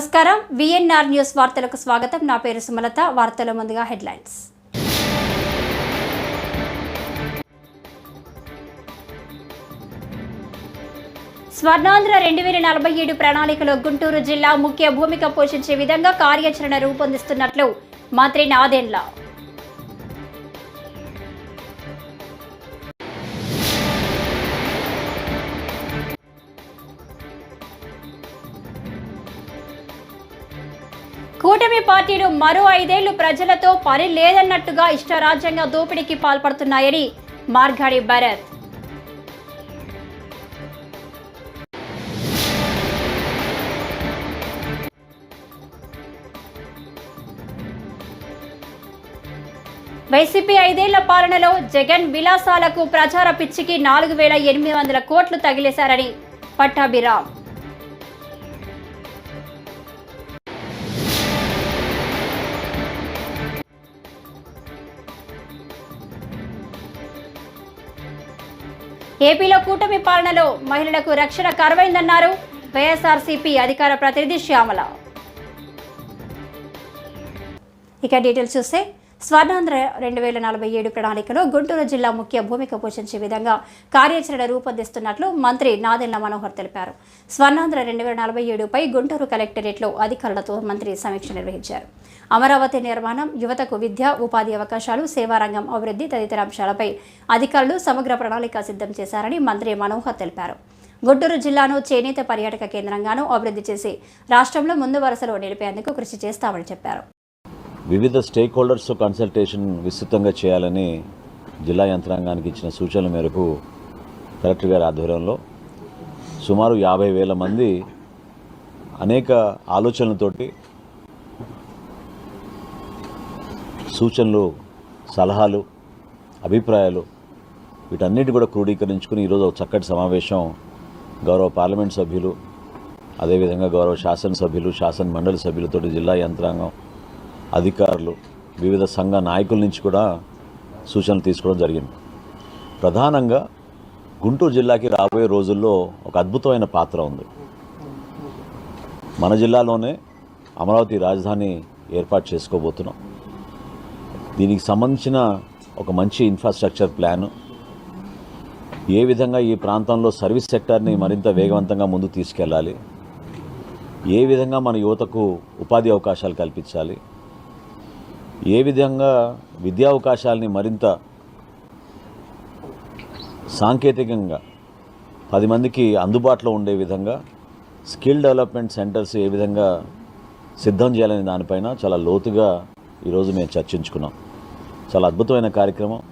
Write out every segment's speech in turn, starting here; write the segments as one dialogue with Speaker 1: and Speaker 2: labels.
Speaker 1: నమస్కారం. VNR news వార్తలకు స్వాగతం. నా పేరు సుమలత. వార్తల ముందుగా హెడ్లైన్స్. స్వర్ణాంధ్ర రెండు వేల నలభై ఏడు ప్రణాళికలో గుంటూరు జిల్లా ముఖ్య భూమిక పోషించే విధంగా కార్యాచరణ రూపొందిస్తున్నట్లు మంత్రి నాదెండ్ల. కూటమి పార్టీలు మరో ఐదేళ్ళు ప్రజలతో పని లేదన్నట్టుగా ఇష్టరాజ్యంగా దోపిడీకి పాల్పడుతున్నాయని మార్గాడి భరత్. వైసీపీ ఐదేళ్ళ పాలనలో జగన్ విలాసాలకు ప్రచార పిచ్చికి నాలుగు వేల ఎనిమిది వందల కోట్లు తగిలేశారని పట్టాభిరామ్. ఏపీలో కూటమి పాలనలో మహిళలకు రక్షణ కరువైందన్నారు వైఎస్ఆర్సీపీ అధికార ప్రతినిధి శ్యామల. ఇక డీటెయిల్స్ చూస్తే స్వర్ణాంధ్ర రెండు వేల నలభై ఏడు ప్రణాళికలో గుంటూరు జిల్లా ముఖ్య భూమిక పోషించే విధంగా కార్యాచరణ రూపొందిస్తున్నట్లు మంత్రి నాదెళ్ళ మనోహర్ తెలిపారు. స్వర్ణాంధ్ర రెండు వేల నలభై ఏడుపై గుంటూరు కలెక్టరేట్లో అధికారులతో మంత్రి సమీక్ష నిర్వహించారు. అమరావతి నిర్మాణం యువతకు విద్య ఉపాధి అవకాశాలు సేవారంగం అభివృద్ధి తదితర అంశాలపై అధికారులు సమగ్ర ప్రణాళిక సిద్ధం చేశారని మంత్రి మనోహర్ తెలిపారు. గుంటూరు జిల్లాను చేనేత పర్యాటక కేంద్రంగాను అభివృద్ధి చేసి రాష్ట్రంలో ముందు వరుసలో నిలిపేందుకు కృషి చేస్తామని చెప్పారు.
Speaker 2: వివిధ స్టేక్ హోల్డర్స్ కన్సల్టేషన్ విస్తృతంగా చేయాలని జిల్లా యంత్రాంగానికి ఇచ్చిన సూచనల మేరకు కలెక్టర్ గారి ఆధ్వర్యంలో సుమారు యాభై వేల మంది అనేక ఆలోచనలతోటి సూచనలు సలహాలు అభిప్రాయాలు వీటన్నిటి కూడా క్రోడీకరించుకుని ఈరోజు ఒక చక్కటి సమావేశం గౌరవ పార్లమెంట్ సభ్యులు అదేవిధంగా గౌరవ శాసనసభ్యులు శాసన మండలి సభ్యులతోటి జిల్లా యంత్రాంగం అధికారులు వివిధ సంఘ నాయకుల నుంచి కూడా సూచనలు తీసుకోవడం జరిగింది. ప్రధానంగా గుంటూరు జిల్లాకి రాబోయే రోజుల్లో ఒక అద్భుతమైన పాత్ర ఉంది. మన జిల్లాలోనే అమరావతి రాజధాని ఏర్పాటు చేసుకోబోతున్నాం. దీనికి సంబంధించిన ఒక మంచి ఇన్ఫ్రాస్ట్రక్చర్ ప్లాను ఏ విధంగా ఈ ప్రాంతంలో సర్వీస్ సెక్టార్ని మరింత వేగవంతంగా ముందుకు తీసుకెళ్ళాలి ఏ విధంగా మన యువతకు ఉపాధి అవకాశాలు కల్పించాలి ఏ విధంగా విద్యా అవకాశాలని మరింత సాంకేతికంగా పది మందికి అందుబాటులో ఉండే విధంగా స్కిల్ డెవలప్మెంట్ సెంటర్స్ ఏ విధంగా సిద్ధం చేయాలనే దానిపైన చాలా లోతుగా ఈరోజు మేము చర్చించుకున్నాం. చాలా అద్భుతమైన కార్యక్రమం.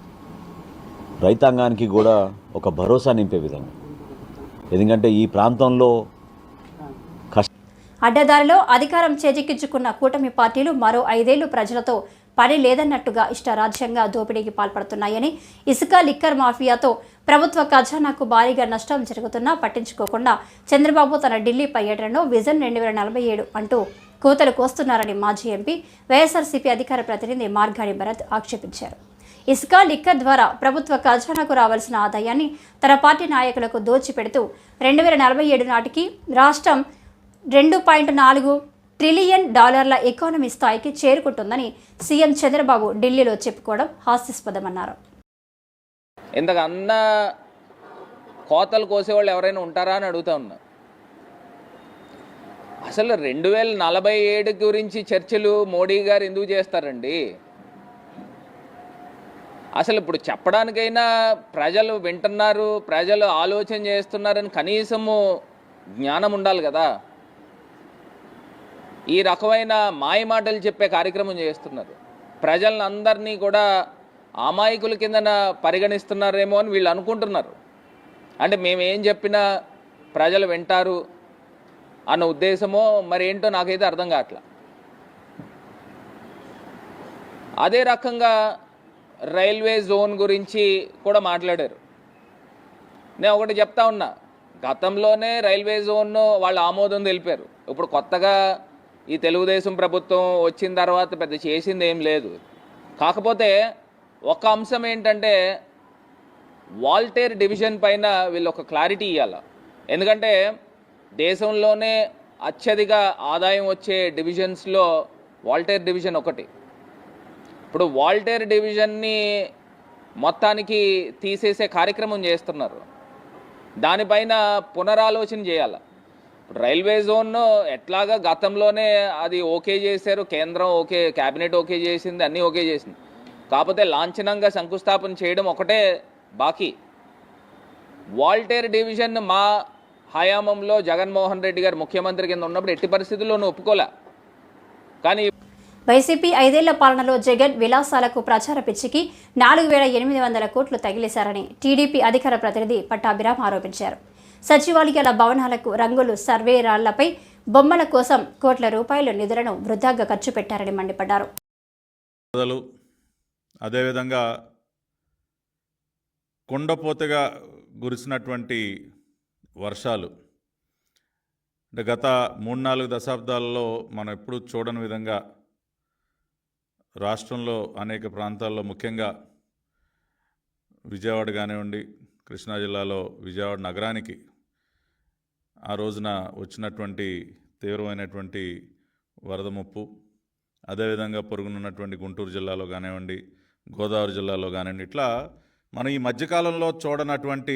Speaker 2: రైతాంగానికి కూడా ఒక భరోసా నింపే విధంగా. ఎందుకంటే ఈ ప్రాంతంలో
Speaker 1: అడ్డదారిలో అధికారం చేజిక్కించుకున్న కూటమి పార్టీలు మరో ఐదేళ్ళు ప్రజలతో పని లేదన్నట్టుగా ఇష్టరాజ్యంగా దోపిడీకి పాల్పడుతున్నాయని ఇసుక లిక్కర్ మాఫియాతో ప్రభుత్వ ఖజానాకు భారీగా నష్టం జరుగుతున్నా పట్టించుకోకుండా చంద్రబాబు తన ఢిల్లీ పర్యటనలో విజన్ రెండు వేల నలభై ఏడు అంటూ కోతలు కోస్తున్నారని మాజీ ఎంపీ వైఎస్ఆర్సీపీ అధికార ప్రతినిధి మార్గాడి భరత్ ఆక్షేపించారు. ఇసుక లిక్కర్ ద్వారా ప్రభుత్వ ఖజానాకు రావాల్సిన ఆదాయాన్ని తన పార్టీ నాయకులకు దోచిపెడుతూ రెండు వేల నలభై ఏడు నాటికి రాష్ట్రం రెండు పాయింట్ నాలుగు ట్రిలియన్ డాలర్ల ఎకానమీ స్థాయికి చేరుకుంటుందని సీఎం చంద్రబాబు ఢిల్లీలో చెప్పుకోవడం హాస్యాస్పదమన్నారు.
Speaker 3: ఇంతకు అన్న కోతలు కోసేవాళ్ళు ఎవరైనా ఉంటారా అని అడుగుతా ఉన్నా. అసలు రెండు వేల నలభై ఏడు గురించి చర్చలు మోడీ గారు ఎందుకు చేస్తారండి? అసలు ఇప్పుడు చెప్పడానికైనా ప్రజలు వింటున్నారు ప్రజలు ఆలోచన చేస్తున్నారని కనీసము జ్ఞానం ఉండాలి కదా. ఈ రకమైన మాయ మాటలు చెప్పే కార్యక్రమం చేస్తున్నారు. ప్రజలను అందరినీ కూడా అమాయకుల కిందన పరిగణిస్తున్నారేమో అని వీళ్ళు అనుకుంటున్నారు. అంటే మేమేం చెప్పినా ప్రజలు వింటారు అన్న ఉద్దేశమో మరి ఏంటో నాకైతే అర్థం కావట్లా. అదే రకంగా రైల్వే జోన్ గురించి కూడా మాట్లాడారు. నేను ఒకటి చెప్తా ఉన్నా గతంలోనే రైల్వే జోన్ వాళ్ళు ఆమోదం తెలిపారు. ఇప్పుడు కొత్తగా ఈ తెలుగుదేశం ప్రభుత్వం వచ్చిన తర్వాత పెద్ద చేసింది ఏం లేదు. కాకపోతే ఒక అంశం ఏంటంటే వాల్టేర్ డివిజన్ పైన వీళ్ళు ఒక క్లారిటీ ఇవ్వాల ఎందుకంటే దేశంలోనే అత్యధిక ఆదాయం వచ్చే డివిజన్స్లో వాల్టేర్ డివిజన్ ఒకటి. ఇప్పుడు వాల్టేర్ డివిజన్ని మొత్తానికి తీసేసే కార్యక్రమం చేస్తున్నారు. దానిపైన పునరాలోచన చేయాలి. రైల్వే జోన్ ఎట్లాగా గతంలోనే అది ఓకే చేశారు కేంద్రం ఓకే క్యాబినెట్ ఓకే చేసింది అన్నీ ఓకే చేసింది. కాకపోతే లాంఛనంగా శంకుస్థాపన చేయడం ఒకటే బాకీ. వాల్టేర్ డివిజన్ మా హయామంలో జగన్మోహన్ రెడ్డి గారు ముఖ్యమంత్రి కింద ఉన్నప్పుడు ఎట్టి పరిస్థితుల్లోనూ ఒప్పుకోలే. కానీ
Speaker 1: వైసీపీ ఐదేళ్ళ పాలనలో జగన్ విలాసాలకు ప్రచార పిచ్చికి నాలుగు వేల ఎనిమిది వందల కోట్లు తగిలేశారని టీడీపీ అధికార ప్రతినిధి పట్టాభిరామ్ ఆరోపించారు. సచివాలయాల భవనాలకు రంగులు సర్వే రాళ్ళపై బొమ్మల కోసం కోట్ల రూపాయల నిధులను వృధాగా ఖర్చు పెట్టారని మండిపడ్డారు.
Speaker 4: అదేవిధంగా కుండపోతగా గురిసినటువంటి వర్షాలు. అంటే గత మూడు నాలుగు దశాబ్దాలలో మనం ఎప్పుడూ చూడని విధంగా రాష్ట్రంలో అనేక ప్రాంతాల్లో ముఖ్యంగా విజయవాడ కానివ్వండి కృష్ణా జిల్లాలో విజయవాడ నగరానికి ఆ రోజున వచ్చినటువంటి తీవ్రమైనటువంటి వరద ముప్పు అదేవిధంగా పొరుగునున్నటువంటి గుంటూరు జిల్లాలో కానివ్వండి గోదావరి జిల్లాలో కానివ్వండి ఇట్లా మనం ఈ మధ్యకాలంలో చూడనటువంటి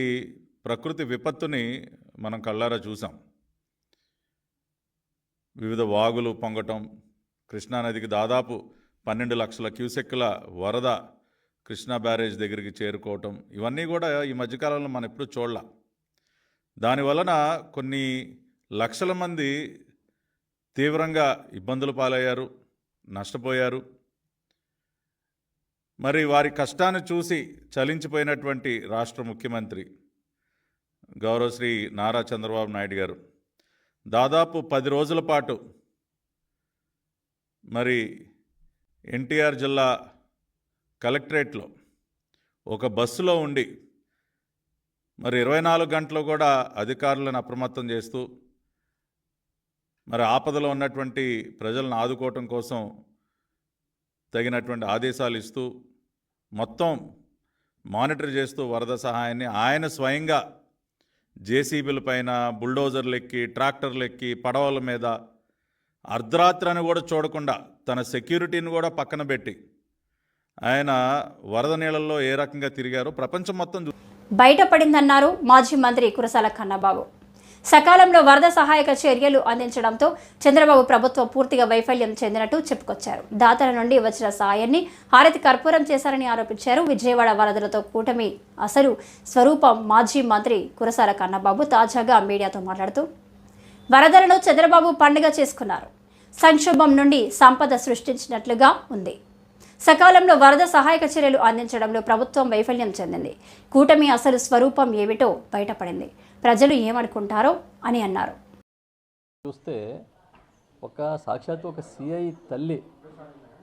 Speaker 4: ప్రకృతి విపత్తుని మనం కళ్ళారా చూసాం. వివిధ వాగులు పొంగటం కృష్ణానదికి దాదాపు పన్నెండు లక్షల క్యూసెక్కుల వరద కృష్ణా బ్యారేజ్ దగ్గరికి చేరుకోవటం ఇవన్నీ కూడా ఈ మధ్యకాలంలో మనం ఎప్పుడూ చూడలే. దానివలన కొన్ని లక్షల మంది తీవ్రంగా ఇబ్బందులు పాలయ్యారు నష్టపోయారు. మరి వారి కష్టాన్ని చూసి చలించిపోయినటువంటి రాష్ట్ర ముఖ్యమంత్రి గౌరవ శ్రీ నారా చంద్రబాబు నాయుడు గారు దాదాపు పది రోజుల పాటు మరి ఎన్టీఆర్ జిల్లా కలెక్టరేట్లో ఒక బస్సులో ఉండి మరి ఇరవై నాలుగు గంటలు కూడా అధికారులను అప్రమత్తం చేస్తూ మరి ఆపదలో ఉన్నటువంటి ప్రజలను ఆదుకోవటం కోసం తగినటువంటి ఆదేశాలు ఇస్తూ మొత్తం మానిటర్ చేస్తూ వరద సహాయాన్ని ఆయన స్వయంగా జేసీబీల పైన బుల్డోజర్లు ఎక్కి ట్రాక్టర్లు ఎక్కి పడవల మీద అర్ధరాత్రి అని కూడా చూడకుండా తన సెక్యూరిటీని కూడా పక్కన పెట్టి ఆయన వరద నీళ్ళల్లో ఏ రకంగా తిరిగారో ప్రపంచం మొత్తం చూ-
Speaker 1: బయటపడిందన్నారు మాజీ మంత్రి కురసాల కన్నబాబు. సకాలంలో వరద సహాయక చర్యలు అందించడంతో చంద్రబాబు ప్రభుత్వం పూర్తిగా వైఫల్యం చెందినట్టు చెప్పుకొచ్చారు. దాతల నుండి వచ్చిన సాయాన్ని హారతి కర్పూరం చేశారని ఆరోపించారు. విజయవాడ వరదలతో కూటమి అసలు స్వరూపం మాజీ మంత్రి కురసాల కన్నబాబు తాజాగా మీడియాతో మాట్లాడుతూ వరదలను చంద్రబాబు పండుగ చేసుకున్నారు. సంక్షోభం నుండి సంపద సృష్టించినట్లుగా ఉంది. సకాలంలో వరద సహాయక చర్యలు అందించడంలో ప్రభుత్వం వైఫల్యం చెందింది. కూటమి అసలు స్వరూపం ఏమిటో బయటపడింది. ప్రజలు ఏమనుకుంటారో అని అన్నారు.
Speaker 5: చూస్తే ఒక సాక్షాత్తు ఒక సిఐ తల్లి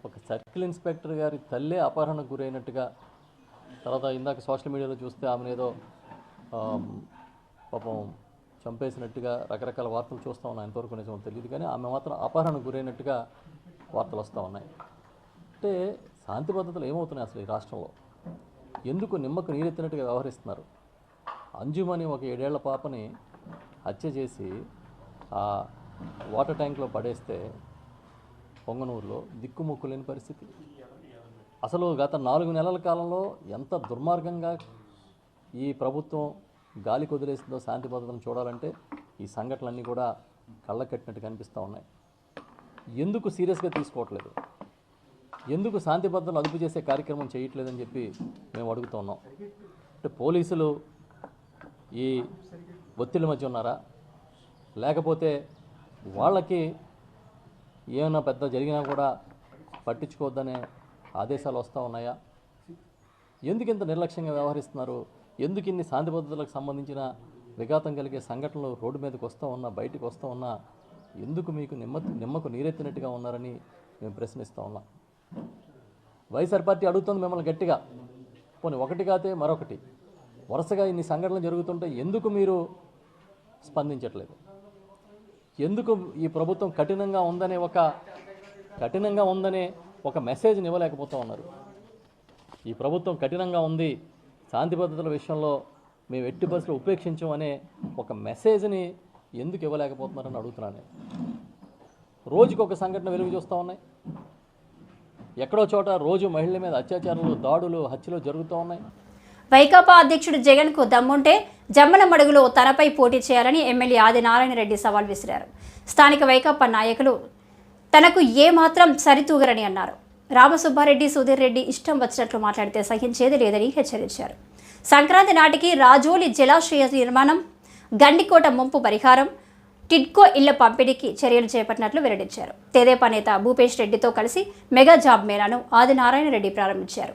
Speaker 5: ఒక సర్కిల్ ఇన్స్పెక్టర్ గారి తల్లే అపహరణకు గురైనట్టుగా తర్వాత ఇందాక సోషల్ మీడియాలో చూస్తే ఆమెను ఏదో పాపం చంపేసినట్టుగా రకరకాల వార్తలు చూస్తూ ఉన్నాయి ఎంతవరకు నిజమో తెలియదు కానీ ఆమె మాత్రం అపహరణకు గురైనట్టుగా వార్తలు వస్తూ ఉన్నాయి. అంటే శాంతి భద్రతలు ఏమవుతున్నాయి అసలు ఈ రాష్ట్రంలో? ఎందుకు నిమ్మకు నీరెత్తినట్టుగా వ్యవహరిస్తున్నారు? అంజుమని ఒక ఏడేళ్ళ పాపని హత్య చేసి ఆ వాటర్ ట్యాంక్లో పడేస్తే పొంగనూరులో దిక్కుముక్కు లేని పరిస్థితి. అసలు గత నాలుగు నెలల కాలంలో ఎంత దుర్మార్గంగా ఈ ప్రభుత్వం గాలి కుదిలేసిందో శాంతి భద్రతను చూడాలంటే ఈ సంఘటనలన్నీ కూడా కళ్ళ కట్టినట్టు కనిపిస్తూ ఉన్నాయి. ఎందుకు సీరియస్గా తీసుకోవట్లేదు? ఎందుకు శాంతి భద్రతలు అదుపు చేసే కార్యక్రమం చేయట్లేదని చెప్పి మేము అడుగుతున్నాం అంటే పోలీసులు ఈ ఒత్తిడి మధ్య ఉన్నారా? లేకపోతే వాళ్ళకి ఏమైనా పెద్ద జరిగినా కూడా పట్టించుకోవద్దనే ఆదేశాలు వస్తూ ఉన్నాయా? ఎందుకు ఇంత నిర్లక్ష్యంగా వ్యవహరిస్తున్నారు? ఎందుకు ఇన్ని శాంతి భద్రతలకు సంబంధించిన విఘాతం కలిగే సంఘటనలు రోడ్డు మీదకి వస్తూ ఉన్నా బయటికి వస్తూ ఉన్నా ఎందుకు మీకు నిమ్మ నిమ్మకు నీరెత్తినట్టుగా ఉన్నారని మేము ప్రశ్నిస్తూ ఉన్నాం. వైఎస్ఆర్ పార్టీ అడుగుతుంది మిమ్మల్ని గట్టిగా. పోనీ ఒకటి కాతే మరొకటి. వరుసగా ఇన్ని సంఘటనలు జరుగుతుంటే ఎందుకు మీరు స్పందించట్లేదు? ఎందుకు ఈ ప్రభుత్వం కఠినంగా ఉందనే ఒక కఠినంగా ఉందనే ఒక మెసేజ్ని ఇవ్వలేకపోతూ ఉన్నారు? ఈ ప్రభుత్వం కఠినంగా ఉంది శాంతి భద్రతల విషయంలో మేము ఎట్టి బస్సులు ఉపేక్షించం అనే ఒక మెసేజ్ని
Speaker 6: ఎందుకు ఇవ్వలేకపోతున్నారని అడుగుతున్నాను నేను. రోజుకి ఒక సంఘటన వెలుగు చూస్తూ ఉన్నాయి. ఎక్కడో చోట రోజు మహిళల మీద అత్యాచారాలు దాడులు హత్యలు జరుగుతూ ఉన్నాయి.
Speaker 1: వైకాపా అధ్యక్షుడు జగన్కు దమ్ముంటే జమ్మల మడుగులో తనపై పోటీ చేయాలని ఎమ్మెల్యే ఆదినారాయణ రెడ్డి సవాల్ విసిరారు. స్థానిక వైకాపా నాయకులు తనకు ఏమాత్రం సరితూగరని అన్నారు. రామసుబ్బారెడ్డి సుధీర్ రెడ్డి ఇష్టం వచ్చినట్లు మాట్లాడితే సహించేది లేదని హెచ్చరించారు. సంక్రాంతి నాటికి రాజోలి జలాశయ నిర్మాణం గండికోట ముంపు పరిహారం టిడ్కో ఇళ్ళ పంపిణీకి చర్యలు చేపట్టినట్లు వెల్లడించారు. తెదేపా నేత భూపేష్ రెడ్డితో కలిసి మెగా జాబ్ మేళాను ఆదినారాయణ రెడ్డి ప్రారంభించారు.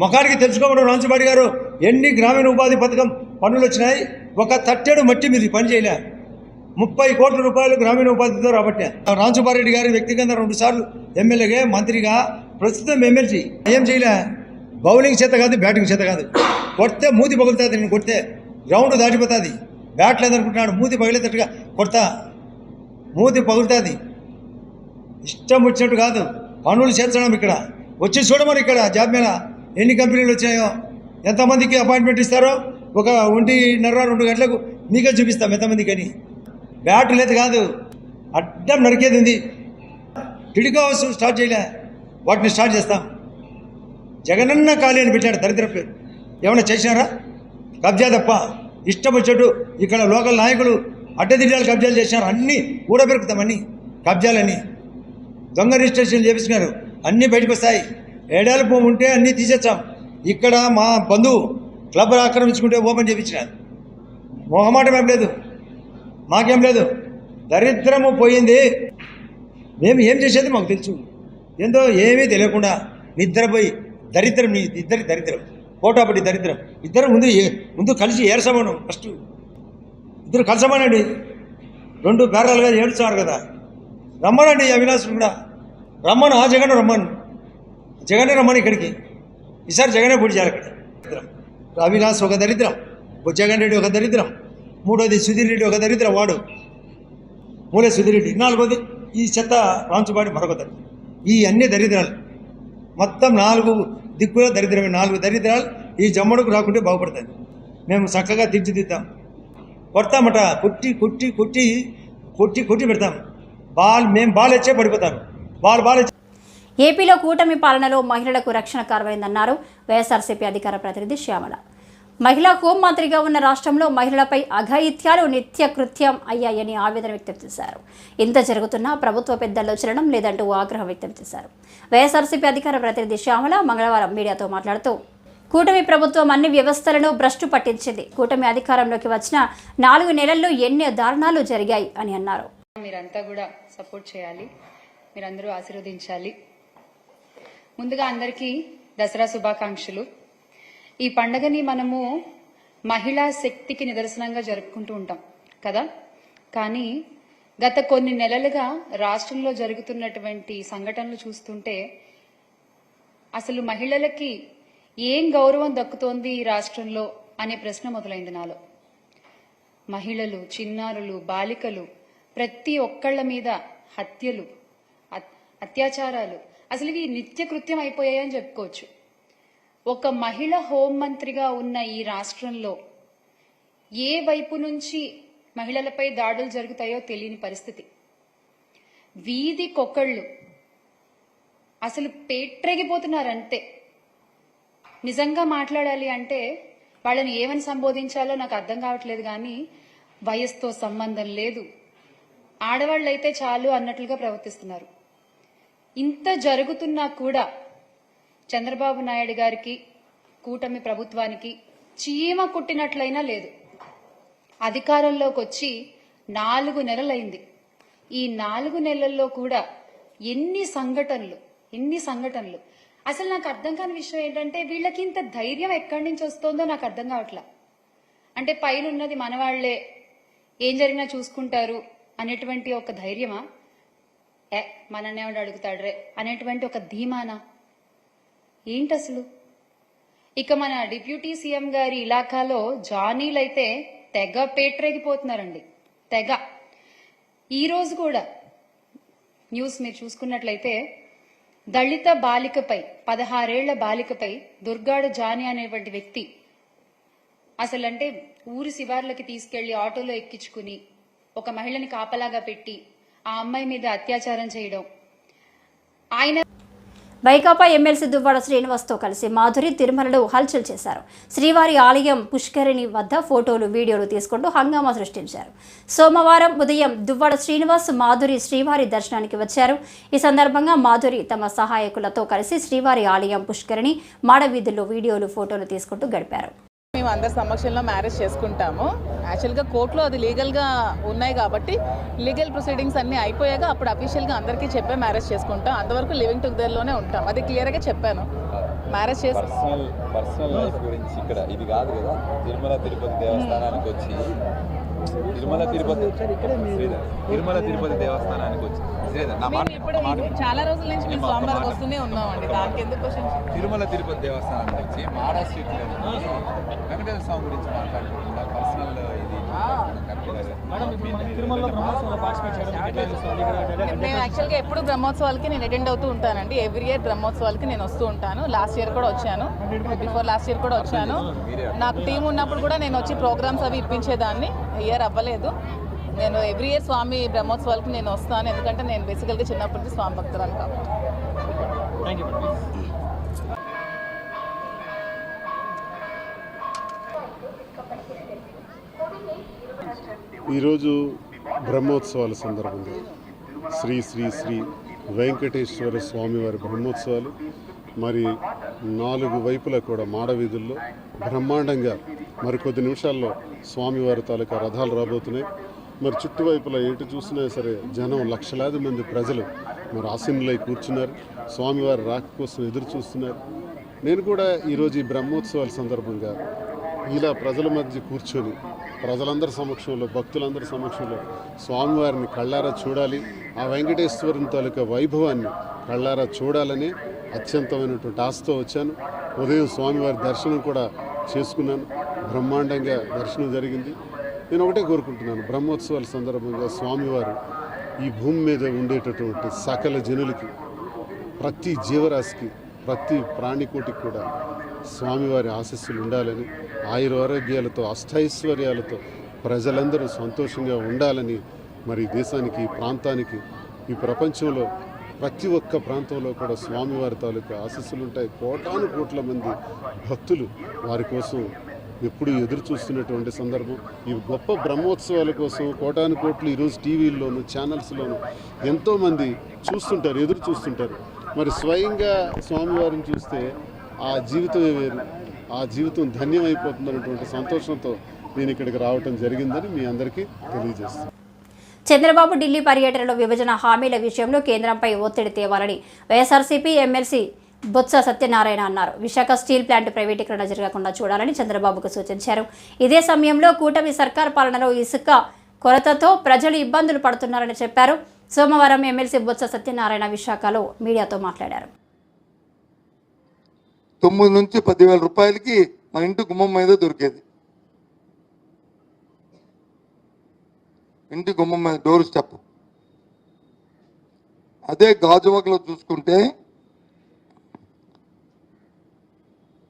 Speaker 7: ముఖానికి తెలుసుకోవడం రాంచబాడి గారు ఎన్ని గ్రామీణ ఉపాధి పథకం పనులు వచ్చినాయి? ఒక తట్టెడు మట్టి మీద పని చేయలే. ముప్పై కోట్ల రూపాయలు గ్రామీణ ఉపాధితో రాబట్టే. రాంచుబారెడ్డి గారు వ్యక్తిగతంగా రెండు సార్లు ఎమ్మెల్యేగా మంత్రిగా ప్రస్తుతం ఎమ్మెల్సీ. ఏం చేయలే? బౌలింగ్ చేత కాదు బ్యాటింగ్ చేత కాదు. కొడితే మూతి పగులుతుంది నేను కొడితే గ్రౌండ్ దాటిపోతుంది. బ్యాట్ లేదనుకుంటున్నాడు మూతి పగిలేటట్టుగా కొడతా. మూతి పగులుతుంది. ఇష్టం వచ్చినట్టు కాదు. పనులు చేర్చడం ఇక్కడ. వచ్చి చూడమని ఇక్కడ జాబ్ మీద ఎన్ని కంపెనీలు వచ్చాయో? ఎంతమందికి అపాయింట్మెంట్ ఇస్తారో? ఒక ఒంటిన్నర రెండు గంటలకు మీకే చూపిస్తాం ఎంతమందికి అని. బ్యాట్ లేదు కాదు. అడ్డం నరికేది ఉంది. టిడికో హౌస్ స్టార్ట్ చేయలే. వాటిని స్టార్ట్ చేస్తాం. జగనన్న ఖాళీ అని పెట్టాడు దరిద్ర పేరు. ఏమైనా చేసినారా కబ్జా తప్ప. ఇష్టం వచ్చేట్టు ఇక్కడ లోకల్ నాయకులు అడ్డదిడ్డాలు కబ్జాలు చేశారు అన్నీ ఊడబెరుకుతామని కబ్జాలని దొంగ రిజిస్ట్రేషన్ చేపించినారు అన్నీ బయటకు వస్తాయి ఏడాలు భూమి ఉంటే అన్నీ తీసేస్తాం. ఇక్కడ మా బంధువు క్లబ్ ఆక్రమించుకుంటే ఓపెన్ చేయించినారు మొహమాటం ఏం లేదు. మాకేం లేదు. దరిద్రము పోయింది. మేము ఏం చేసేది మాకు తెలుసు. ఏందో ఏమీ తెలియకుండా నిద్రపోయి దరిద్రం నీ ఇద్దరి దరిద్రం. కోటాపటి దరిద్రం. ఇద్దరు ముందు ఏ- ముందు కలిసి ఏరసమను ఫస్ట్ ఇద్దరు కలిసమనండి రెండు బేరాలుగా ఏడుస్తున్నారు కదా. రమ్మనండి ఈ అవినాష్ కూడా. రమ్మను ఆ జగన్ రమ్మను. జగనే రమ్మను ఇక్కడికి. ఈసారి జగనే పూడి చేయాలి ఇక్కడ. దరిద్రం. అవినాష్ ఒక దరిద్రం. జగన్ రెడ్డి ఒక దరిద్రం. మూడోది సుధీర్ రెడ్డి ఒక దరిద్రం వాడు. మూలే సుధీర్ రెడ్డి. నాలుగోది ఈ చెత్త రాంచుబాటి మరొక దరిద్రం. ఈ అన్ని దరిద్రాలు. మొత్తం నాలుగు దిక్కుల దరిద్రమే. నాలుగు దరిద్రాలు ఈ జమ్మడుకు రాకుంటే బాగుపడుతుంది మేము చక్కగా తీర్చిదిద్దాం. కొడతామట. కొట్టి కొట్టి కొట్టి కొట్టి కొట్టి పెడతాం. బాల్ మేము బాల్ వచ్చే పడిపోతాం బాల్ బాల్
Speaker 1: ఏపీలో కూటమి పాలనలో మహిళలకు రక్షణ కరువైందన్నారు వైఎస్ఆర్సీపీ అధికార ప్రతినిధి శ్యామల. మహిళా హోంమంత్రిగా ఉన్న రాష్ట్రంలో మహిళలపై అఘాయిత్యాలు నిత్య కృత్యం అయ్యాయని ఆవేదన వ్యక్తం చేశారు. ఇంత జరుగుతున్నా ప్రభుత్వ పెద్దల్లో చలనం లేదంటూ ఆగ్రహం వ్యక్తం చేశారు. వైఎస్ఆర్సీపీ అధికార ప్రతినిధి శ్యామల మంగళవారం మీడియాతో మాట్లాడుతూ కూటమి ప్రభుత్వం అన్ని వ్యవస్థలను భ్రష్టు పట్టించింది. కూటమి అధికారంలోకి వచ్చిన నాలుగు నెలల్లో ఎన్ని దారుణాలు జరిగాయి అని అన్నారు.
Speaker 5: మీరంతా కూడా సపోర్ట్ చేయాలి. మీరందరూ ఆశీర్వదించాలి. ముందుగా అందరికీ దసరా శుభాకాంక్షలు. ఈ పండగని మనము మహిళా శక్తికి నిదర్శనంగా జరుపుకుంటూ ఉంటాం కదా? కానీ గత కొన్ని నెలలుగా రాష్ట్రంలో జరుగుతున్నటువంటి సంఘటనలు చూస్తుంటే అసలు మహిళలకి ఏం గౌరవం దక్కుతోంది ఈ రాష్ట్రంలో అనే ప్రశ్న మొదలైంది నాలో. మహిళలు చిన్నారులు బాలికలు ప్రతి ఒక్కళ్ళ మీద హత్యలు అత్- అత్యాచారాలు అసలు ఇవి నిత్య కృత్యం అయిపోయాయని చెప్పుకోవచ్చు. ఒక మహిళ హోంమంత్రిగా ఉన్న ఈ రాష్ట్రంలో ఏ వైపు నుంచి మహిళలపై దాడులు జరుగుతాయో తెలియని పరిస్థితి. వీధి కొకళ్ళు అసలు పేట్రెగిపోతున్నారంతే. నిజంగా మాట్లాడాలి అంటే వాళ్ళని ఏమని సంబోధించాలో నాకు అర్థం కావట్లేదు కానీ వయస్సుతో సంబంధం లేదు. ఆడవాళ్ళైతే చాలు అన్నట్లుగా ప్రవర్తిస్తున్నారు. ఇంత జరుగుతున్నా కూడా చంద్రబాబు నాయుడు గారికి కూటమి ప్రభుత్వానికి చీమ కుట్టినట్లయినా లేదు. అధికారంలోకి వచ్చి నాలుగు నెలలైంది. ఈ నాలుగు నెలల్లో కూడా ఎన్ని సంఘటనలు ఎన్ని సంఘటనలు. అసలు నాకు అర్థం కాని విషయం ఏంటంటే వీళ్ళకి ఇంత ధైర్యం ఎక్కడి నుంచి వస్తుందో నాకు అర్థం కావట్లా. అంటే పైన ఉన్నది మనవాళ్ళే ఏం జరిగినా చూసుకుంటారు అనేటువంటి ఒక ధైర్యమా? ఏ మననేవాడు అడుగుతాడ్రే అనేటువంటి ఒక ధీమానా? ఏంటి అసలు ఇక మన డిప్యూటీ సీఎం గారి ఇలాఖాలో జానీలైతే తెగ పేట్రేగిపోతున్నారండి. తెగ. ఈ రోజు కూడా న్యూస్ మీరు చూసుకున్నట్లయితే దళిత బాలికపై పదహారేళ్ళ బాలికపై దుర్గాడ జాని అనేటువంటి వ్యక్తి అసలంటే ఊరి శివార్లకి తీసుకెళ్ళి ఆటోలో ఎక్కించుకుని
Speaker 8: ఒక మహిళని కాపలాగా పెట్టి ఆ అమ్మాయి మీద అత్యాచారం చేయడం. ఆయన
Speaker 1: వైకాపా ఎమ్మెల్సీ దువ్వాడ శ్రీనివాస్తో కలిసి మాధురి తిరుమలలో హల్చల్ చేశారు. శ్రీవారి ఆలయం పుష్కరిణి వద్ద ఫోటోలు వీడియోలు తీసుకుంటూ హంగామా సృష్టించారు. సోమవారం ఉదయం దువ్వాడ శ్రీనివాస్ మాధురి శ్రీవారి దర్శనానికి వచ్చారు. ఈ సందర్భంగా మాధురి తమ సహాయకులతో కలిసి శ్రీవారి ఆలయం పుష్కరిణి మాడవీధుల్లో వీడియోలు ఫోటోలు తీసుకుంటూ గడిపారు.
Speaker 9: మేము అందరి సమక్షంలో మ్యారేజ్ చేసుకుంటాము. యాక్చువల్గా కోర్టులో అది లీగల్గా ఉన్నాయి కాబట్టి లీగల్ ప్రొసీడింగ్స్ అన్నీ అయిపోయాక అప్పుడు అఫీషియల్గా అందరికీ చెప్పే మ్యారేజ్ చేసుకుంటాం. అంతవరకు లివింగ్ టుగెదర్లోనే ఉంటాం. అది క్లియర్గా చెప్పాను. మ్యారేజ్ చేసి
Speaker 10: పర్సనల్ పర్సనల్ లైఫ్ గురించి ఇక్కడ ఇది కాదు కదా? తిరుమల తిరుపతి దేవస్థానానికి వచ్చి తిరుమల తిరుపతి శ్రీధర్ తిరుమల తిరుపతి దేవస్థానానికి వచ్చి.
Speaker 9: చాలా రోజుల నుంచి మేము స్వామివారికి వస్తూనే ఉన్నామండి. దానికి ఎందుకు
Speaker 10: తిరుమల తిరుపతి దేవస్థానానికి వచ్చి మాడా స్ట్రీట్లో వెంకటేశ్వర స్వామి గురించి మాట్లాడుకుంటున్నా. పర్సనల్ ఇది.
Speaker 9: నేను యాక్చువల్గా ఎప్పుడు బ్రహ్మోత్సవాలకి నేను అటెండ్ అవుతూ ఉంటానండి. ఎవ్రీ ఇయర్ బ్రహ్మోత్సవాలకి నేను వస్తూ ఉంటాను. లాస్ట్ ఇయర్ కూడా వచ్చాను. బిఫోర్ లాస్ట్ ఇయర్ కూడా వచ్చాను. నాకు టీం ఉన్నప్పుడు కూడా నేను వచ్చి ప్రోగ్రామ్స్ అవి ఇప్పించేదాన్ని. ఇయర్ అవ్వలేదు. నేను ఎవ్రీ ఇయర్ స్వామి బ్రహ్మోత్సవాలకి నేను వస్తాను. ఎందుకంటే నేను బేసికల్గా చిన్నప్పటి నుంచి స్వామి భక్తురాలు కాబట్టి.
Speaker 11: ఈరోజు బ్రహ్మోత్సవాల సందర్భంగా శ్రీ శ్రీ శ్రీ వెంకటేశ్వర స్వామివారి బ్రహ్మోత్సవాలు మరి నాలుగు వైపులా కూడా మాడవీధుల్లో బ్రహ్మాండంగా మరి కొద్ది నిమిషాల్లో స్వామివారి తాలూకా రథాలు రాబోతున్నాయి. మరి చుట్టువైపులా ఎటు చూసినా సరే జనం లక్షలాది మంది ప్రజలు మరి ఆసీనులై కూర్చున్నారు. స్వామివారి రాక కోసం ఎదురు చూస్తున్నారు. నేను కూడా ఈరోజు ఈ బ్రహ్మోత్సవాల సందర్భంగా ఇలా ప్రజల మధ్య కూర్చొని ప్రజలందరి సమక్షంలో భక్తులందరి సమక్షంలో స్వామివారిని కళ్ళారా చూడాలి. ఆ వెంకటేశ్వరుని తాలూకా వైభవాన్ని కళ్ళారా చూడాలని అత్యంతమైనటువంటి ఆశతో వచ్చాను. ఉదయం స్వామివారి దర్శనం కూడా చేసుకున్నాను. బ్రహ్మాండంగా దర్శనం జరిగింది. నేను ఒకటే కోరుకుంటున్నాను. బ్రహ్మోత్సవాల సందర్భంగా స్వామివారు ఈ భూమి మీద ఉండేటటువంటి సకల జనులకి ప్రతి జీవరాశికి ప్రతి ప్రాణికోటికి కూడా స్వామివారి ఆశస్సులు ఉండాలని ఆయురారోగ్యాలతో అష్టైశ్వర్యాలతో ప్రజలందరూ సంతోషంగా ఉండాలని మరి దేశానికి ఈ ప్రాంతానికి ఈ ప్రపంచంలో ప్రతి ఒక్క ప్రాంతంలో కూడా స్వామివారి తాలూకా ఆశస్సులు ఉంటాయి. కోటాను కోట్ల మంది భక్తులు వారి కోసం ఎప్పుడు ఎదురు చూస్తున్నటువంటి సందర్భం. ఈ గొప్ప బ్రహ్మోత్సవాల కోసం కోటాను కోట్లు ఈరోజు టీవీల్లోను ఛానల్స్లోను ఎంతోమంది చూస్తుంటారు ఎదురు చూస్తుంటారు. మరి స్వయంగా స్వామివారిని చూస్తే ఆ జీవితమే వేరు. ఆ జీవితం ధన్యమైపోతుందన్నటువంటి సంతోషంతో నేను ఇక్కడికి రావటం జరిగిందని మీ అందరికీ తెలియజేస్తాను.
Speaker 1: చంద్రబాబు ఢిల్లీ పర్యటనలో విభజన హామీల విషయంలో కేంద్రంపై ఒత్తిడి తేవాలని వైఎస్ఆర్సీపీ ఎమ్మెల్సీ బొత్స సత్యనారాయణ అన్నారు. విశాఖ స్టీల్ ప్లాంట్ ప్రైవేటీకరణ జరగకుండా చూడాలని చంద్రబాబుకు సూచించారు. ఇదే సమయంలో కూటమి సర్కార్ పాలనలో ఇసుక కొరతతో ప్రజలు ఇబ్బందులు పడుతున్నారని చెప్పారు. సోమవారం ఎమ్మెల్సీ బొత్స సత్యనారాయణ విశాఖలో మీడియాతో మాట్లాడారు.
Speaker 12: తొమ్మిది నుంచి పదివేల రూపాయలకి మన ఇంటి గుమ్మం మీద దొరికేది. ఇంటి గుమ్మం మీద డోర్ స్టెప్. అదే గాజువాకలో చూసుకుంటే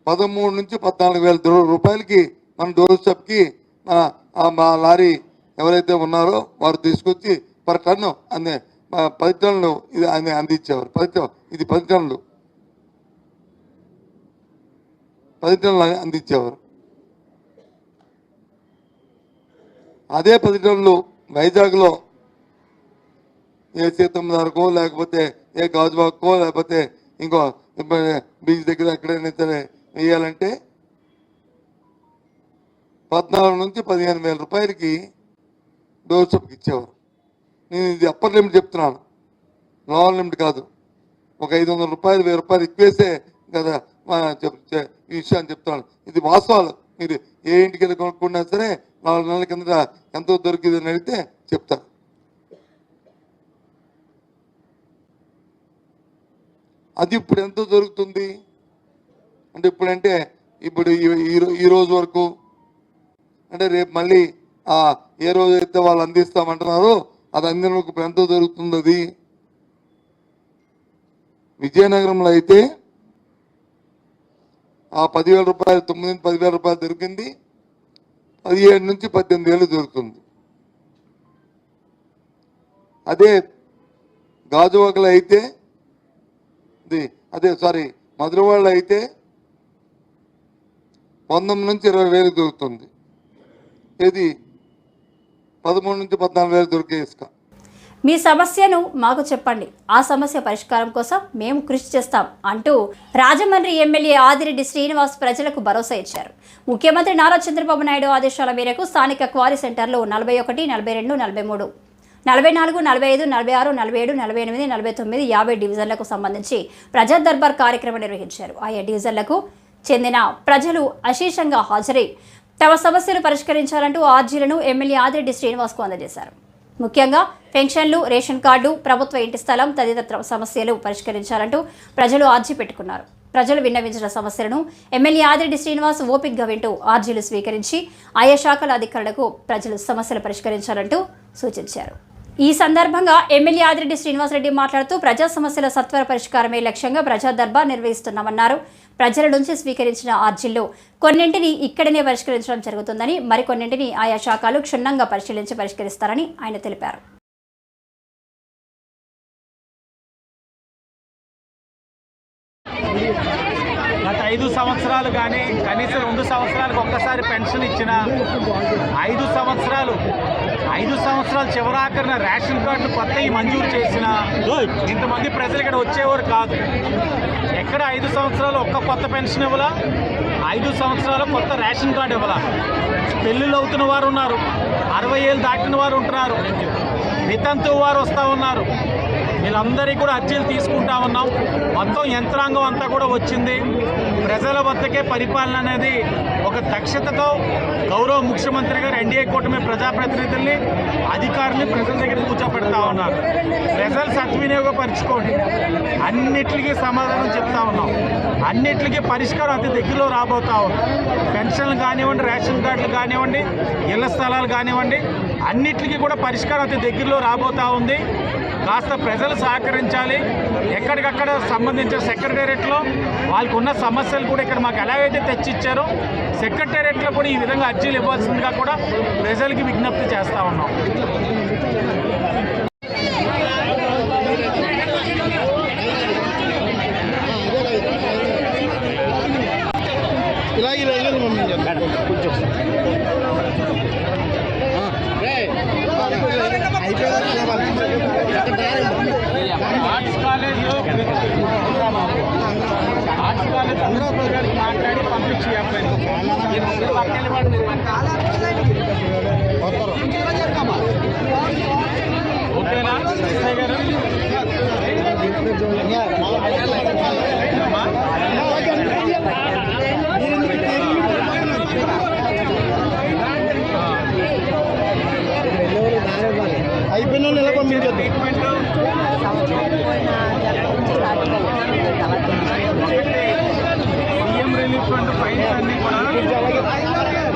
Speaker 12: పదమూడు నుంచి పద్నాలుగు వేల రూపాయలకి మన డోర్ స్టెప్కి ఆ- మా లారీ ఎవరైతే ఉన్నారో వారు తీసుకొచ్చి పర్ టన్ను అనే పది టన్నులు ఇది అని అందించేవారు. పది ఇది పది టన్నులు పది టన్నులు అందించేవారు. అదే పది టన్నులు వైజాగ్లో ఏ సీతమ్మదారుకో లేకపోతే ఏ గాజువాకో లేకపోతే ఇంకో బీచ్ దగ్గర ఎక్కడైనా సరే వేయాలంటే పద్నాలుగు నుంచి పదిహేను వేల రూపాయలకి డోర్ స్టెప్కి ఇచ్చేవారు. నేను ఇది అప్పర్ లిమిట్ చెప్తున్నాను. లోవర్ లిమిట్ కాదు. ఒక ఐదు వందల రూపాయలు వెయ్యి రూపాయలు ఎక్కువేసే కదా చెప్- ఈ విషయాన్ని చెప్తున్నాను. ఇది వాస్తవాలు. మీరు ఏ ఇంటికి వెళ్ళి కొనుక్కున్నా సరే నాలుగు నెలల కిందట ఎంతో దొరికిందని అడిగితే చెప్తాను అది ఇప్పుడు ఎంతో దొరుకుతుంది? అంటే ఇప్పుడంటే ఇప్పుడు ఈ- ఈ రోజు వరకు అంటే రేపు మళ్ళీ ఏ రోజు అయితే వాళ్ళు అందిస్తామంటున్నారో అది అందినకు ఎంత దొరుకుతుంది అది విజయనగరంలో అయితే ఆ పదివేల రూపాయలు తొమ్మిది నుంచి పదివేల రూపాయలు దొరికింది. పదిహేడు నుంచి పద్దెనిమిది వేలు దొరుకుతుంది. అదే గాజువాకలో అయితే ఇది అదే సారీ మధురవాళ్ళు అయితే పంతొమ్మిది నుంచి ఇరవై వేలు దొరుకుతుంది. ఇది పదమూడు నుంచి పద్నాలుగు వేలు దొరికే ఇసుక.
Speaker 1: మీ సమస్యను మాకు చెప్పండి. ఆ సమస్య పరిష్కారం కోసం మేము కృషి చేస్తాం అంటూ రాజమండ్రి ఎమ్మెల్యే ఆదిరెడ్డి శ్రీనివాస్ ప్రజలకు భరోసా ఇచ్చారు. ముఖ్యమంత్రి నారా చంద్రబాబు నాయుడు ఆదేశాల మేరకు స్థానిక క్వారీ సెంటర్లో నలభై ఒకటి నలభై రెండు నలభై మూడు నలభై నాలుగు నలభై ఐదు నలభై ఆరు నలభై ఏడు నలభై ఎనిమిది నలభై తొమ్మిది యాభై డివిజన్లకు సంబంధించి ప్రజా దర్బార్ కార్యక్రమం నిర్వహించారు. ఆయా డివిజన్లకు చెందిన ప్రజలు అశేషంగా హాజరై తమ సమస్యలు పరిష్కరించాలంటూ ఆర్జీలను ఎమ్మెల్యే ఆదిరెడ్డి శ్రీనివాస్కు అందజేశారు. ముఖ్యంగా పెన్షన్లు రేషన్ కార్డు ప్రభుత్వ ఇంటి స్థలం తదితర సమస్యలు పరిష్కరించాలంటూ ప్రజలు ఆర్జీ పెట్టుకున్నారు. ప్రజలు విన్నవించిన సమస్యలను ఎమ్మెల్యే ఆదిరెడ్డి శ్రీనివాస్ ఓపిక్గా వింటూ ఆర్జీలు స్వీకరించి ఆయా శాఖల అధికారులకు ప్రజలు సమస్యలు పరిష్కరించాలంటూ సూచించారు. ఈ సందర్భంగా ఎమ్మెల్యే ఆదిరెడ్డి శ్రీనివాసరెడ్డి మాట్లాడుతూ ప్రజా సమస్యల సత్వర పరిష్కారమే లక్ష్యంగా ప్రజా దర్బార్ నిర్వహిస్తున్నామన్నారు. ప్రజల నుంచి స్వీకరించిన అర్జీల్లో కొన్నింటిని ఇక్కడనే పరిష్కరించడం జరుగుతుందని మరికొన్నింటిని ఆయా శాఖలు క్షుణ్ణంగా పరిశీలించి పరిష్కరిస్తారని ఆయన తెలిపారు.
Speaker 13: గత ఐదు సంవత్సరాలు కానీ కనీసం రెండు సంవత్సరాలకు ఒక్కసారి పెన్షన్ ఇచ్చిన ఐదు సంవత్సరాలు ఐదు సంవత్సరాలు చివరాఖరిన రేషన్ కార్డులు కొత్తవి మంజూరు చేసిన ఇంతమంది ప్రజలు ఇక్కడ వచ్చేవారు కాదు. ఎక్కడ ఐదు సంవత్సరాలు ఒక్క కొత్త పెన్షన్ ఇవ్వాలా? ఐదు సంవత్సరాలు కొత్త రేషన్ కార్డు ఇవ్వాలా? పెళ్ళిళ్ళు అవుతున్న వారు ఉన్నారు. అరవై ఏళ్ళు దాటిన వారు ఉంటున్నారు. వితంతు వారు వస్తూ ఉన్నారు. వీళ్ళందరికీ కూడా అర్జీలు తీసుకుంటా ఉన్నాం. మొత్తం యంత్రాంగం అంతా కూడా వచ్చింది. ప్రజల వద్దకే పరిపాలన అనేది ఒక దక్షతతో గౌరవ ముఖ్యమంత్రి గారు ఎన్డీఏ కూటమి ప్రజాప్రతినిధుల్ని అధికారుల్ని ప్రజల దగ్గర కూర్చోబెడతా ఉన్నారు. ప్రజలు సద్వినియోగపరచుకోండి. అన్నిటికీ సమాధానం చెప్తా ఉన్నాం. అన్నిటికీ పరిష్కారం అతి దగ్గరలో రాబోతా ఉంది. పెన్షన్లు కానివ్వండి రేషన్ కార్డులు కానివ్వండి ఇళ్ళ స్థలాలు కానివ్వండి అన్నిటికీ కూడా పరిష్కారం అతి దగ్గరలో రాబోతా ఉంది. కాస్త ప్రజలు సహకరించాలి. ఎక్కడికక్కడ సంబంధించిన సెక్రటేరియట్లో వాళ్ళకు ఉన్న సమస్యలు కూడా ఇక్కడ మాకు ఎలాగైతే తెచ్చిచ్చారో సెక్రటేరియట్లో కూడా ఈ విధంగా అర్జీలు ఇవ్వాల్సిందిగా కూడా ప్రజలకి విజ్ఞప్తి చేస్తూ ఉన్నాం. అయిపోయిన వాళ్ళు ఎలా పంపించారు సీఎం రిలీఫ్ ఫండ్ ఫైన్స్ అన్ని కూడా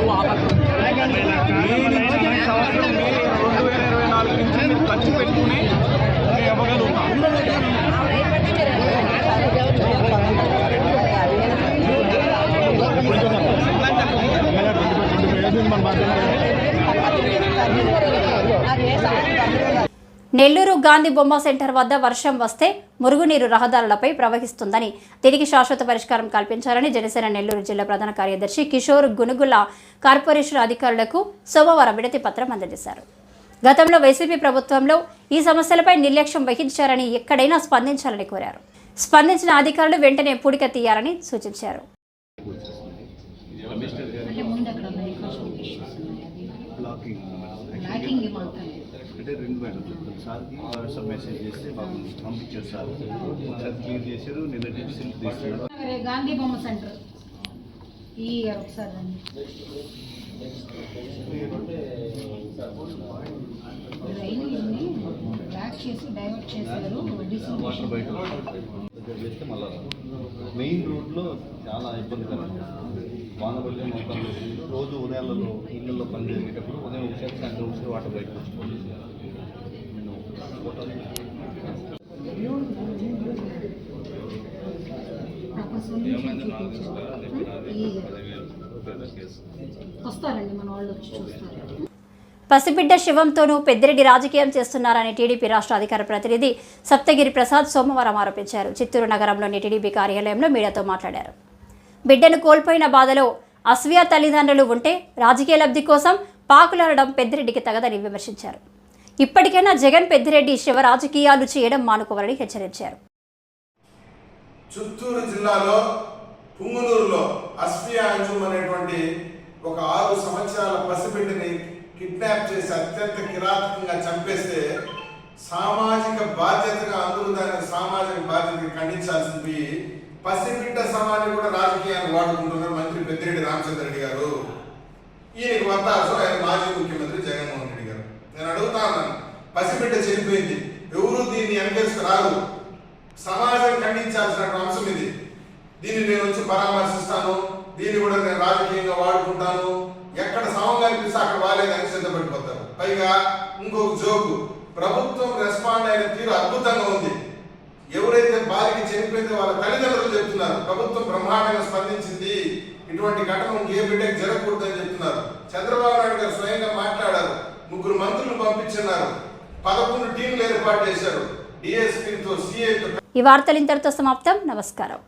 Speaker 13: మే నుంచి ఈ సంవత్సరం మే రెండు వేల ఇరవై నాలుగు నుంచి మీరు ఖర్చు పెట్టుకుని మేము ఇవ్వగలుగుతాం
Speaker 1: నెల్లూరు గాంధీ బొమ్మ సెంటర్ వద్ద వర్షం వస్తే మురుగునీరు రహదారులపై ప్రవహిస్తుందని దీనికి శాశ్వత పరిష్కారం కల్పించాలని జనసేన నెల్లూరు జిల్లా ప్రధాన కార్యదర్శి కిషోర్ గునుగుల కార్పొరేషన్ అధికారులకు సోమవారం విడతి పత్రం అందజేశారు. గతంలో వైసీపీ ప్రభుత్వంలో ఈ సమస్యలపై నిర్లక్ష్యం వహించారని ఎక్కడైనా స్పందించాలని కోరారు. స్పందించిన అధికారులు వెంటనే పూడిక తీయాలని సూచించారు
Speaker 14: అంటే రెండు మేడం సార్కి వాట్సాప్ మెసేజ్ చేస్తే మాకు పంపించారు సార్. ఒకసారి క్లియర్ చేశారు నిన్న డిసిల్ తీస్తున్నారు.
Speaker 8: గాంధీ బొమ్మ సెంటర్. ఈ ఒకసారి బ్లాక్ చేసి డైవర్ట్ చేశారు
Speaker 14: వాటర్ బయట చేస్తే మళ్ళా మెయిన్ రోడ్లో చాలా ఇబ్బందికరం వాన పడితే మొత్తం రోజు ఉదయాలలో ఇళ్ళల్లో పని జరిగేటప్పుడు ఉదయం ఒకసారి సాయంత్రం ఒకసారి వాటర్ బయటకు వచ్చింది నేను ఫోటోలు
Speaker 8: ఒక సొల్యూషన్ చూపించారు ఈ వస్తారండి మన వాళ్ళు వచ్చి చూస్తారు.
Speaker 1: పసిబిడ్డ శివంతోనూ పెద్దిరెడ్డి రాజకీయం చేస్తున్నారని టీడీపీ రాష్ట్ర అధికార ప్రతినిధి సప్తగిరి ప్రసాద్ సోమవారం ఆరోపించారు. చిత్తూరు నగరంలోని టీడీపీ కార్యాలయంలో మీడియాతో మాట్లాడారు. బిడ్డను కోల్పోయిన బాధలో అస్వియా తల్లిదండ్రులు ఉంటే రాజకీయ లబ్ధి కోసం పాకులాడడం పెద్దిరెడ్డికి తగదని విమర్శించారు. ఇప్పటికైనా జగన్ పెద్దిరెడ్డి శివ రాజకీయాలు చేయడం మానుకోవాలని హెచ్చరించారు.
Speaker 15: చిత్తూరు జిల్లాలో పుంగునూరులో అస్మియా అంజుమ్ అనేటువంటి ఒక ఆరు సంవత్సరాల పసిబిడ్డని కిడ్నాప్ చేసి అత్యంత కిరాతకంగా చంపేస్తే సామాజిక బాధ్యతగా అందరూ దాని సామాజిక బాధ్యత ఖండించాల్సింది పోయి పసిబిడ్డ సమాజం కూడా రాజకీయాన్ని వాడుకుంటున్నారు మంత్రి పెద్దిరెడ్డి రామచంద్ర రెడ్డి గారు. ఈయనకు వత్తాసు ఆయన మాజీ ముఖ్యమంత్రి జగన్మోహన్ నేను అడుగుతా ఉన్నాను. పసిబిడ్డ చనిపోయింది. ఎవరు దీన్ని వెనకేసుకురారు సమాజం ఖండించాల్సిన అంశం ఇది. దీన్ని నేను వచ్చి పరామర్శిస్తాను. దీన్ని కూడా నేను రాజకీయంగా వాడుకుంటాను. ఎక్కడ సమం కనిపిస్తే అక్కడ వాళ్ళేదని సిద్ధపడిపోతారు. పైగా ఇంకొక జోకు. ప్రభుత్వం రెస్పాండ్ అయిన తీరు అద్భుతంగా ఉంది. ఎవరైతే బాలిక చనిపోయిందో వాళ్ళ తల్లిదండ్రులు చెప్తున్నారు ప్రభుత్వం బ్రహ్మాండంగా స్పందించింది. ఇటువంటి ఘటన ఏ బిడ్డకి జరగకూడదని చెప్తున్నారు. చంద్రబాబు నాయుడు గారు స్వయంగా మాట్లాడారు. ముగ్గురు మంత్రులు పంపించున్నారు పదకొండు టీంలు ఏర్పాటు చేశారు. డిఎస్పీతో సిఐతో
Speaker 1: ఈ వార్తలు ఇంతటితో సమాప్తం. నమస్కారం.